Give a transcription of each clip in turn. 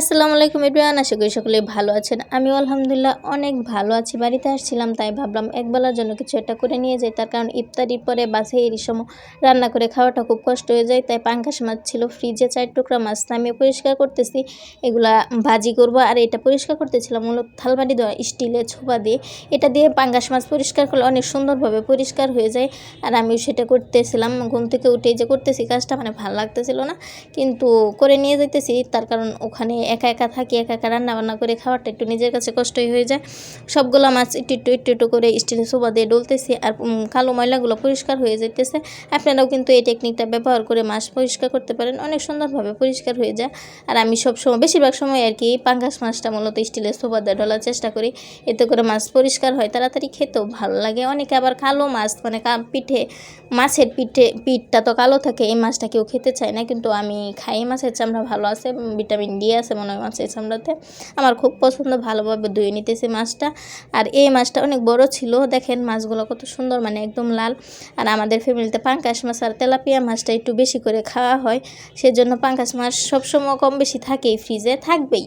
আসসালামু আলাইকুম এভরিওয়ান, আশা করি সকলেই ভালো আছেন। আমিও আলহামদুলিল্লাহ অনেক ভালো আছি। বাড়িতে আসছিলাম, তাই ভাবলাম একবেলার জন্য কিছু একটা করে নিয়ে যাই। তার কারণ ইফতারির পরে বাসে এই সময় রান্না করে খাওয়াটা খুব কষ্ট হয়ে যায়, তাই পাঙ্কাশ মাছ ছিল, ফ্রিজে চার টুকরা মাছ আমি পরিষ্কার করতেছি। এগুলা ভাজি করব, আর এটা পরিষ্কার করতেছিলাম মূলত থালবাড়ি দেওয়া স্টিলে ছোপা দিয়ে। এটা দিয়ে পাঙ্গাস মাছ পরিষ্কার করলে অনেক সুন্দরভাবে পরিষ্কার হয়ে যায়। আর আমিও সেটা করতেছিলাম, ঘুম থেকে উঠে যে করতেছি কাজটা মানে ভালো লাগতেছিল না। কিন্তু করে নিয়ে যাইতেছি, তার কারণ ওখানে একা একা থাকি, একা একা রান্না বান্না করে খাওয়াটা একটু নিজের কাছে কষ্টই হয়ে যায়। সবগুলো মাছ একটু একটু একটু একটু করে স্টিলের সোবা দিয়ে ডলতেছি আর কালো ময়লাগুলো পরিষ্কার হয়ে যেতেছে আপনারাও কিন্তু এই টেকনিকটা ব্যবহার করে মাছ পরিষ্কার করতে পারেন, অনেক সুন্দরভাবে পরিষ্কার হয়ে যায়। আর আমি সব সময় বেশিরভাগ সময় আর কি পাঙ্গাস মাছটা মূলত স্টিলের সোবা দিয়ে ডলার চেষ্টা করি। এতে করে মাছ পরিষ্কার হয়, তাড়াতাড়ি খেতেও ভালো লাগে। অনেকে আবার কালো মাছ মানে পিঠে, মাছের পিঠে, পিঠটা তো কালো থাকে, এই মাছটা কেউ খেতে চায় না। কিন্তু আমি খাই মাছের চামড়া ভালো আছে ভিটামিন ডি আছে মনে হয় মাছের চামড়াতে। আমার খুব পছন্দ, ভালোভাবে ধুয়ে নিতেছে মাছটা। আর এই মাছটা অনেক বড় ছিল, দেখেন মাছগুলো কত সুন্দর মানে একদম লাল। আর আমাদের ফ্যামিলিতে পাঙ্কাশ মাছ আর তেলাপিয়া মাছটা একটু বেশি করে খাওয়া হয়। সেজন্য পাঙ্কাশ মাছ সবসময় কম বেশি থাকেই ফ্রিজে, থাকবেই।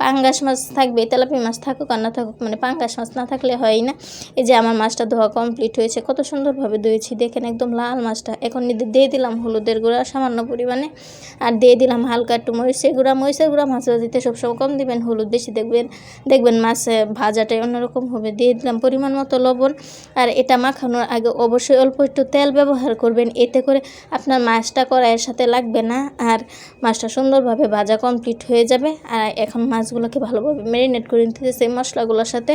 পাঙ্গাস মাছ থাকবে, তেলাপি মাছ থাকুক আর না থাকুক মানে পাঙ্গাস মাছ না থাকলে হয় না। এই যে আমার মাছটা ধোয়া কমপ্লিট হয়েছে, কত সুন্দরভাবে ধুয়েছি, দেখেন একদম লাল মাছটা। এখন দিয়ে দিলাম হলুদের গুঁড়া সামান্য পরিমাণে, আর দিয়ে দিলাম হালকা একটু মরিচের গুঁড়া। মরিচের গুঁড়া মাছ ভাজিতে সবসময় কম দিবেন, হলুদ বেশি দেখবেন দেখবেন মাছ ভাজাটাই অন্যরকম হবে। দিয়ে দিলাম পরিমাণ মতো লবণ, আর এটা মাখানোর আগে অবশ্যই অল্প একটু তেল ব্যবহার করবেন, এতে করে আপনার মাছটা কড়াইয়ের সাথে লাগবে না, আর মাছটা সুন্দরভাবে ভাজা কমপ্লিট হয়ে যাবে। আর এখন মাছগুলোকে ভালোভাবে ম্যারিনেট করে নিতে সেই মশলাগুলোর সাথে।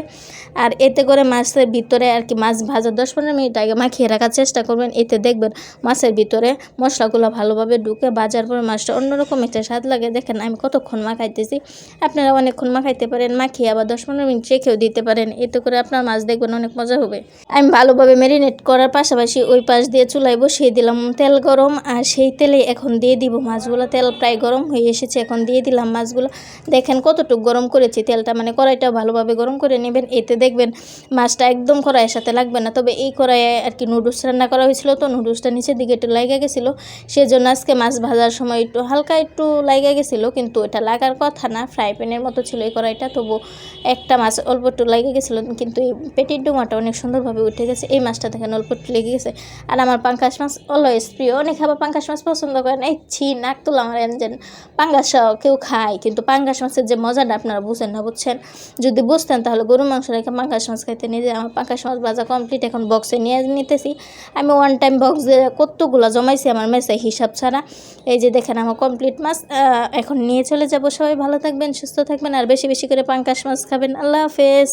আর এতে করে মাছের ভিতরে আর কি মাছ ভাজা দশ পনেরো মিনিট আগে মাখিয়ে রাখার চেষ্টা করবেন। এতে দেখবেন মাছের ভিতরে মশলাগুলো ভালোভাবে ঢুকে ভাজার পর মাছটা অন্যরকম একটা স্বাদ লাগে। দেখেন আমি কতক্ষণ মাখাইতেছি। আপনারা অনেকক্ষণ মাখাইতে পারেন, মাখিয়ে আবার দশ পনেরো মিনিট রেখেও দিতে পারেন। এতে করে আপনার মাছ দেখবেন অনেক মজা হবে। আমি ভালোভাবে ম্যারিনেট করার পাশাপাশি ওই পাশ দিয়ে চুলায় বসিয়ে দিলাম তেল গরম। আর সেই তেলে এখন দিয়ে দিব মাছগুলো। তেল প্রায় গরম হয়ে এসেছে, এখন দিয়ে দিলাম মাছগুলো। দেখেন কতটুকু গরম করেছি, তেলটা মানে কড়াইটাও ভালোভাবে গরম করে নেবেন। এতে দেখবেন মাছটা একদম কড়াইয়ের সাথে লাগবে না। তবে এই কড়াইয়ে আর কি নুডলস রান্না করা হয়েছিল তো নুডলসটা নিচের দিকে একটু লাইগা গেছিল। সেজন্য আজকে মাছ ভাজার সময় একটু হালকা একটু লাইগা গেছিল, কিন্তু এটা লাগার কথা না। ফ্রাই প্যানের মতো ছিল এই কড়াইটা তবু একটা মাছ অল্প একটু লেগে গেছিল, কিন্তু এই পেটির ডুমাটা অনেক সুন্দরভাবে উঠে গেছে। এই মাছটা দেখেন অল্প একটু লেগে গেছে। আর আমার পাঙ্কাশ মাছ অলওয়েজ প্রিয়। অনেক আবার পাঙ্কাশ মাছ পছন্দ করেন। এই ছি, নাক তুলা আমার এনজেন পাঙ্গাস কেউ খায়, কিন্তু পাঙ্গাস মাছের যে মজাটা আপনারা বুঝেন না, বুঝছেন? যদি বুঝতেন তাহলে গরু মাংস রেখে পাঙ্গাস মাছ খাইতে নিয়ে আমার পাঙ্কাশ মাছ বাজা কমপ্লিট এখন বক্সে নিয়ে নিতেছি। আমি ওয়ান টাইম বক্স কতগুলো জমাইছি আমার মেসে হিসাব ছাড়া। এই যে দেখেন আমার কমপ্লিট মাছ এখন নিয়ে চলে যাব। সবাই ভালো থাকবেন, সুস্থ থাকবেন, আর বেশি বেশি করে পাঙ্কাশ মাছ খাবেন। আল্লাহ হাফেজ।